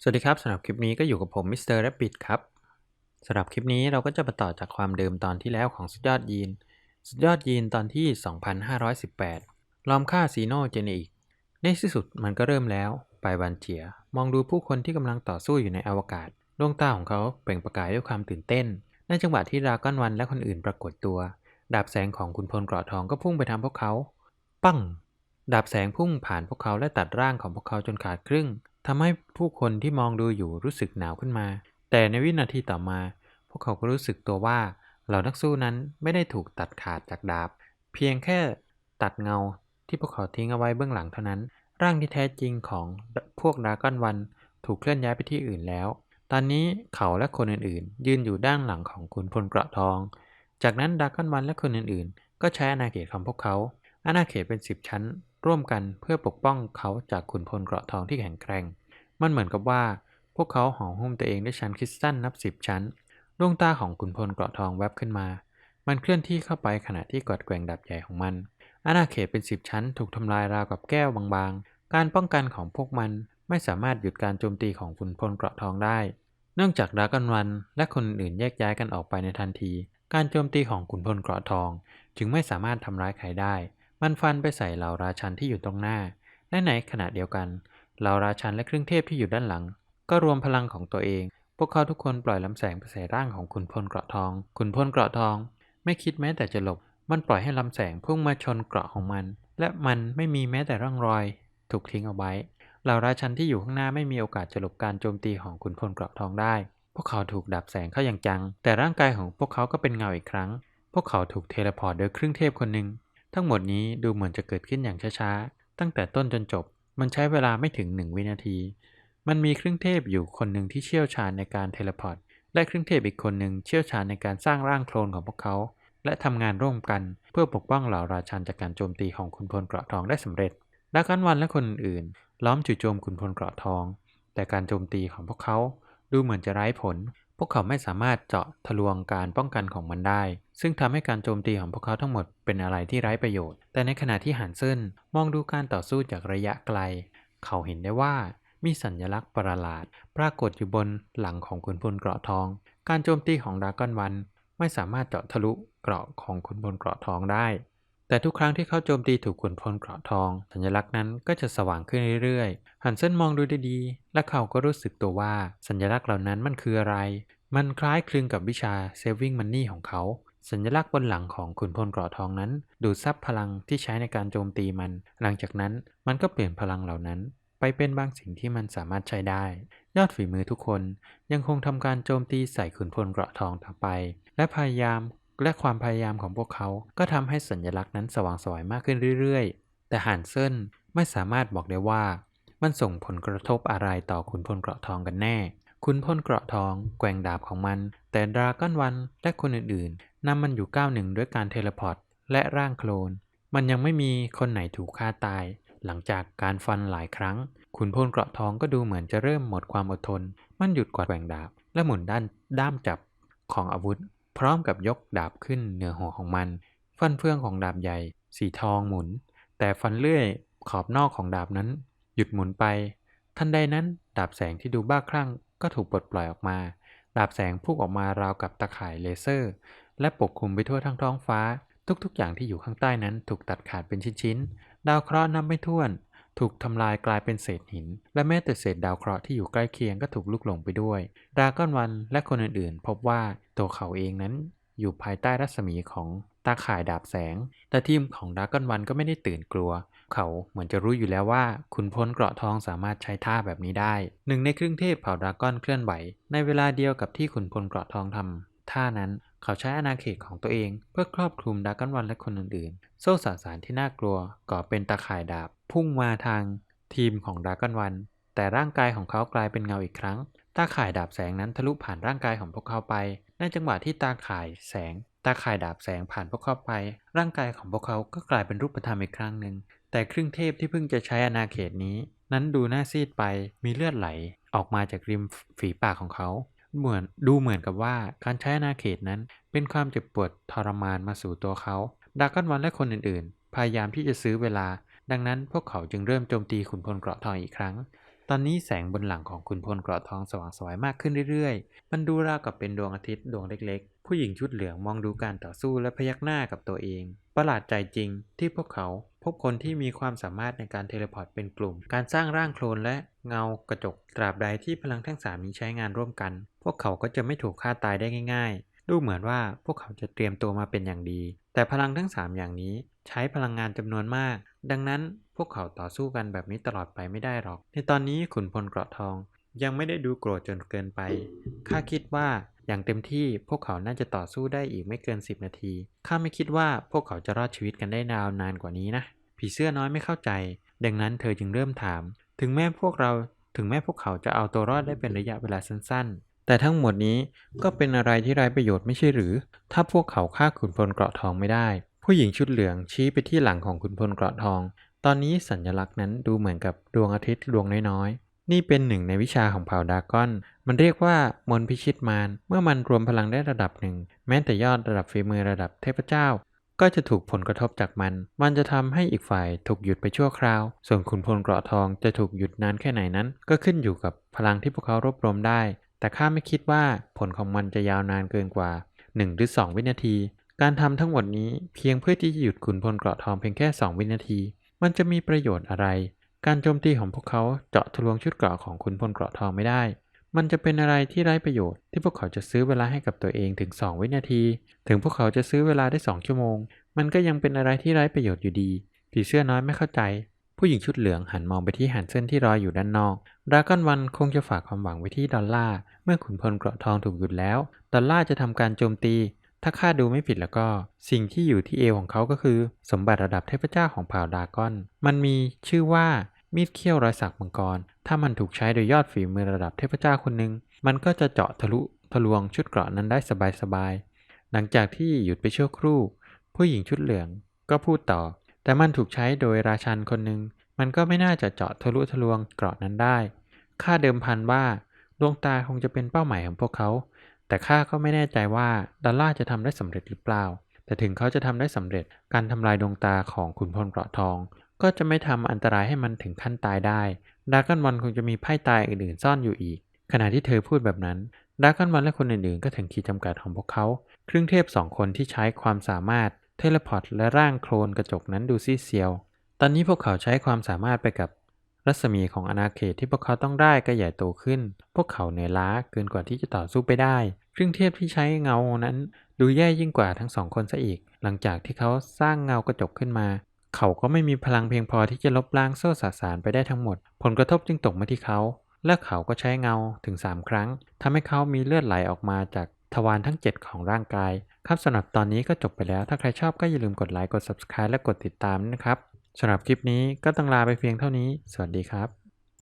สวัสดีครับสำหรับคลิปนี้ก็อยู่กับผมมิสเตอร์แรปปิดครับสำหรับคลิปนี้เราก็จะมาต่อจากความเดิมตอนที่แล้วของสุดยอดยีน สุดยอดยีนตอนที่ 2518 ล้อมฆ่าซีโนเจเนอิก ในที่สุดมันก็เริ่มแล้ว ไปบันเจีย มองดูผู้คนที่กำลังต่อสู้อยู่ในอวกาศ ดวงตาของเขาเปล่งประกายด้วยความตื่นเต้น ในจังหวะที่ราก้อนวันและคนอื่นปรากฏตัว ดาบแสงของคุณพลเกราะทองก็พุ่งไปทำพวกเขา ปั้ง ดาบแสงพุ่งผ่านพวกเขาและตัดร่างของพวกเขาจนขาดครึ่ง ทำให้ผู้คนที่มองดูอยู่รู้สึกหนาวขึ้นมา แต่ในวินาทีต่อมา พวกเขาก็รู้สึกตัวว่าเหล่านักสู้นั้นไม่ได้ถูกตัดขาดจากดาบ เพียงแค่ตัดเงาที่พวกเขาทิ้งเอาไว้เบื้องหลังเท่านั้น ร่างที่แท้จริงของพวกดรากอนวันถูกเคลื่อนย้ายไปที่อื่นแล้ว ตอนนี้เขาและคนอื่นๆ ยืนอยู่ด้านหลังของขุนพลเกราะทอง จากนั้นดรากอนวันและคนอื่นๆ ก็ใช้อาณาเขตของพวกเขา อาณาเขตเป็นสิบชั้น ร่วมกันเพื่อปกป้องเขาจากขุนพลเกราะทองที่แข็งแกร่ง มันเหมือนกับว่า พวกเขาห่อหุ้มตัวเองด้วยชั้นคริสตัลนับสิบชั้น ดวงตาของขุนพลเกราะทองแวบขึ้นมา มันเคลื่อนที่เข้าไปขณะที่กอดแกว่งดับใหญ่ของมัน อาณาเขตเป็นสิบชั้นถูกทำลายราวกับแก้วบางๆ การป้องกันของพวกมันไม่สามารถหยุดการโจมตีของขุนพลเกราะทองได้ เนื่องจากดราก้อนวันและคนอื่นแยกย้ายกันออกไปในทันที การโจมตีของขุนพลเกราะทอง จึงไม่สามารถทำร้ายใครได้ มันฟันไปใส่เหล่าราชันที่อยู่ตรงหน้า และในขณะเดียวกันเหล่าราชันและเครื่องเทพที่อยู่ด้านหลัง ก็รวมพลังของตัวเอง พวกเขาทุกคนปล่อยลำแสงไปใส่ร่างของขุนพลเกราะทองขุนพลเกราะทอง ไม่คิดแม้แต่จะหลบ มันปล่อยให้ลำแสงพุ่งมาชนเกราะของมัน และมันไม่มีแม้แต่ร่องรอย ถูกทิ้งเอาไว้เหล่าราชันที่อยู่ข้างหน้าไม่มีโอกาสจะหลบการโจมตีของขุนพลเกราะทองได้ พวกเขาถูกดับแสงเข้าอย่างจัง แต่ร่างกายของพวกเขาก็เป็นเงาอีกครั้ง พวกเขาถูกเทเลพอร์ตโดยเครื่องเทพคนหนึ่ง ทั้งหมดนี้ดูเหมือนจะเกิดขึ้นอย่างช้าๆ ตั้งแต่ต้นจนจบ มันใช้เวลาไม่ถึงหนึ่งวินาที มันมีเครื่องเทพอยู่คนหนึ่งที่เชี่ยวชาญในการเทเลพอร์ต และเครื่องเทพอีกคนหนึ่งเชี่ยวชาญในการสร้างร่างโคลนของพวกเขา และทำงานร่วมกันเพื่อปกป้องเหล่าราชันจากการโจมตีของขุนพลเกราะทองได้สำเร็จดากันวันและคนอื่นๆล้อมจู่โจมขุนพลเกราะทอง แต่การโจมตีของพวกเขาดูเหมือนจะไร้ผล พวกเขาไม่สามารถเจาะทะลวงการป้องกันของมันได้ ซึ่งทำให้การโจมตีของพวกเขาทั้งหมดเป็นอะไรที่ไร้ประโยชน์ แต่ในขณะที่หันเซินมองดูการต่อสู้จากระยะไกล เขาเห็นได้ว่ามีสัญลักษณ์ประหลาด ปรากฏอยู่บนหลังของขุนพลเกราะทอง การโจมตีของดากอนวัน ไม่สามารถเจาะทะลุเกราะของขุนพลเกราะทองได้ แต่ทุกครั้งที่เขาโจมตีถูกขุนพลเกราะทอง สัญลักษณ์นั้นก็จะสว่างขึ้นเรื่อยๆ หันเซินมองดูดีๆ และเขาก็รู้สึกตัวว่าสัญลักษณ์เหล่านั้นมันคืออะไร มันคล้ายคลึงกับวิชา saving money ของเขา สัญลักษณ์บนหลังของขุนพลเกราะทองนั้น ดูดซับพลังที่ใช้ในการโจมตีมัน หลังจากนั้นมันก็เปลี่ยนพลังเหล่านั้น ไปเป็นบางสิ่งที่มันสามารถใช้ได้ ยอดฝีมือทุกคนยังคงทำการโจมตีใส่ขุนพลเกราะทองต่อไป และพยายาม และความพยายามของพวกเขา ก็ทำให้สัญลักษณ์นั้นสว่างสวยมากขึ้นเรื่อยๆ แต่ฮันเซินไม่สามารถบอกได้ว่า มันส่งผลกระทบอะไรต่อขุนพลเกราะทองกันแน่ ขุนพลเกราะทอง แกว่งดาบของมัน แต่ดราก้อนวันและคนอื่นๆนำมันอยู่ก้าวหนึ่งด้วยการเทเลพอร์ตและร่างโคลน มันยังไม่มีคนไหนถูกฆ่าตาย หลังจากการฟันหลายครั้ง ขุนพลเกราะทองก็ดูเหมือนจะเริ่มหมดความอดทน มันหยุดกวาดแกว่งดาบและหมุนด้านด้ามจับของอาวุธ พร้อมกับยกดาบขึ้นเหนือหัวของมัน ฟันเฟืองของดาบใหญ่ สีทองหมุน แต่ฟันเลื่อยขอบนอกของดาบนั้น หยุดหมุนไป ทันใดนั้นดาบแสงที่ดูบ้าคลั่งก็ถูกปลดปล่อยออกมา ดาบแสงพุ่งออกมาราวกับตะข่ายเลเซอร์ และปกคลุมไปทั่วทั้งท้องฟ้า ทุกๆ อย่างที่อยู่ข้างใต้นั้นถูกตัดขาดเป็นชิ้นๆ ดาวเคราะห์นับไม่ถ้วน ถูกทำลายกลายเป็นเศษหิน และแม้แต่เศษดาวเคราะห์ที่อยู่ใกล้เคียงก็ถูกลุกหลงไปด้วย ดาก้อนวันและคนอื่นๆ พบว่าตัวเขาเองนั้นอยู่ภายใต้รัศมีของตาข่ายดาบแสง แต่ทีมของดาก้อนวันก็ไม่ได้ตื่นกลัว เขาเหมือนจะรู้อยู่แล้วว่าขุนพลเกราะทองสามารถใช้ท่าแบบนี้ได้ หนึ่งในเครื่องเทพเผ่าดาก้อนเคลื่อนไหว ในเวลาเดียวกับที่ขุนพลเกราะทองทำท่านั้นเขาใช้อาณาเขตของตัวเอง เพื่อครอบคลุมดาก้อนวันและคนอื่นๆ โซ่สสารที่น่ากลัวก่อเป็นตาข่ายดาบ พุ่งมาทางทีมของดราก้อนวัน แต่ร่างกายของเขากลายเป็นเงาอีกครั้ง ตาข่ายดาบแสงนั้นทะลุผ่านร่างกายของพวกเขาไป ในจังหวะที่ตาข่ายแสง ตาข่ายดาบแสงผ่านพวกเขาไป ร่างกายของพวกเขาก็กลายเป็นรูปธรรมอีกครั้งหนึ่ง แต่ครึ่งเทพที่เพิ่งจะใช้อาณาเขตนี้ นั้นดูน่าซีดไป มีเลือดไหล ออกมาจากริมฝีปากของเขา เหมือนดูเหมือนกับว่าการใช้อาณาเขตนั้น เป็นความเจ็บปวดทรมานมาสู่ตัวเขาดาก้อนวันและคนอื่นๆ พยายามที่จะซื้อเวลา ดังนั้นพวกเขาจึงเริ่มโจมตีขุนพลเกราะทองอีกครั้ง ตอนนี้แสงบนหลังของขุนพลเกราะทองสว่างสวยมากขึ้นเรื่อยๆ มันดูราวกับเป็นดวงอาทิตย์ดวงเล็กๆ ผู้หญิงชุดเหลืองมองดูการต่อสู้และพยักหน้ากับตัวเอง ประหลาดใจจริงที่พวกเขาพบคนที่มีความสามารถในการเทเลพอร์ตเป็นกลุ่ม การสร้างร่างโคลนและเงากระจก ตราบใดที่พลังทั้งสามนี้ใช้งานร่วมกัน พวกเขาก็จะไม่ถูกฆ่าตายได้ง่ายๆ ดูเหมือนว่าพวกเขาจะเตรียมตัวมาเป็นอย่างดี แต่พลังทั้ง 3 อย่างนี้ใช้พลังงานจำนวนมาก ดังนั้นพวกเขาต่อสู้กันแบบนี้ตลอดไปไม่ได้หรอก ในตอนนี้ขุนพลเกราะทอง ยังไม่ได้ดูโกรธจนเกินไป ข้าคิดว่าอย่างเต็มที่พวกเขาน่าจะต่อสู้ได้อีกไม่เกิน 10 นาที ข้าไม่คิดว่าพวกเขาจะรอดชีวิตกันได้นานนานกว่านี้นะ ผีเสื้อน้อยไม่เข้าใจ ดังนั้นเธอจึงเริ่มถาม ถึงแม้พวกเรา ถึงแม้พวกเขาจะเอาตัวรอดได้เป็นระยะเวลาสั้น แต่ทั้งหมดนี้ก็เป็นอะไรที่ไร้ประโยชน์ไม่ใช่หรือ ถ้าพวกเขาฆ่าขุนพลเกราะทองไม่ได้ ผู้หญิงชุดเหลืองชี้ไปที่หลังของขุนพลเกราะทอง ตอนนี้สัญลักษณ์นั้นดูเหมือนกับดวงอาทิตย์ดวงน้อยๆ นี่เป็นหนึ่งในวิชาของเผ่าดากอน มันเรียกว่ามนพิชิตมาร เมื่อมันรวมพลังได้ระดับหนึ่ง แม้แต่ยอดระดับฝีมือระดับเทพเจ้า ก็จะถูกผลกระทบจากมัน มันจะทำให้อีกฝ่ายถูกหยุดไปชั่วคราว ส่วนขุนพลเกราะทองจะถูกหยุดนานแค่ไหนนั้น ก็ขึ้นอยู่กับพลังที่พวกเขารวบรวมได้ แต่ข้าไม่คิดว่าผลของมันจะยาวนานเกินกว่า 1 หรือ 2 วินาที การทำทั้งหมดนี้เพียงเพื่อที่จะหยุดขุนพลเกราะทองเพียงแค่ 2 วินาที มันจะมีประโยชน์อะไร การโจมตีของพวกเขาเจาะทะลวงชุดเกราะของขุนพลเกราะทองไม่ได้ มันจะเป็นอะไรที่ไร้ประโยชน์ที่พวกเขาจะซื้อเวลาให้กับตัวเองถึง 2 วินาที ถึงพวกเขาจะซื้อเวลาได้ 2 ชั่วโมง มันก็ยังเป็นอะไรที่ไร้ประโยชน์อยู่ดีผีเสื้อน้อยไม่เข้าใจ ผู้หญิงชุดเหลืองหันมองไปที่หันเส้นที่รอยอยู่ด้านนอกดราก้อนวันคงจะฝากความหวังไว้ที่ดอลลาร์เมื่อขุนพลเกราะทองถูกหยุดแล้ว ดอลลาร์จะทำการโจมตี ถ้าข้าดูไม่ผิดแล้วก็ สิ่งที่อยู่ที่เอวของเขาก็คือ สมบัติระดับเทพเจ้าของเผ่าดราก้อน มันมีชื่อว่ามีดเขี้ยวรอยสักมังกร ถ้ามันถูกใช้โดยยอดฝีมือระดับเทพเจ้าคนหนึ่งมันก็จะเจาะทะลุทะลวงชุดเกราะนั้นได้สบายๆ หลังจากที่หยุดไปชั่วครู่ ผู้หญิงชุดเหลืองก็พูดต่อ แต่มันถูกใช้โดยราชันคนหนึ่ง มันก็ไม่น่าจะเจาะทะลุทะลวงเกราะนั้นได้ค่าเดิมพันว่าดวงตาคงจะเป็นเป้าหมายของพวกเขา แต่ข้าก็ไม่แน่ใจว่าดอลลาจะทำได้สำเร็จหรือเปล่า แต่ถึงเขาจะทำได้สำเร็จ การทำลายดวงตาของขุนพลเกราะทอง ก็จะไม่ทำอันตรายให้มันถึงขั้นตายได้ดราก้อนวันคงจะมีไพ่ตายอื่นๆ ซ่อนอยู่อีก ขณะที่เธอพูดแบบนั้นดราก้อนวันและคนอื่นๆ ก็ถึงขีดจำกัดของพวกเขาครึ่งเทพสองคนที่ใช้ความสามารถ เทเลพอร์ตและร่างโคลนกระจกนั้นดูซีเซียว ตอนนี้พวกเขาใช้ความสามารถไปกับรัศมีของอาณาเขตที่พวกเขาต้องได้ก็ใหญ่โตขึ้น พวกเขาเหนื่อยล้าเกินกว่าที่จะต่อสู้ไปได้ครึ่งเทพที่ใช้เงานั้น ดูแย่ยิ่งกว่าทั้งสองคนซะอีก หลังจากที่เขาสร้างเงากระจกขึ้นมา เขาก็ไม่มีพลังเพียงพอที่จะลบล้างโซ่สสารไปได้ทั้งหมด ผลกระทบจึงตกมาที่เขา และเขาก็ใช้เงาถึง 3 ครั้งทำให้เขามีเลือดไหลออกมาจาก ทวารทั้ง 7 ของร่างกาย ครับสำหรับตอนนี้ก็จบไปแล้ว ถ้าใครชอบก็อย่าลืมกดไลค์ กด subscribe และกดติดตามนะครับสำหรับคลิปนี้ก็ต้องลาไปเพียงเท่านี้ สวัสดีครับ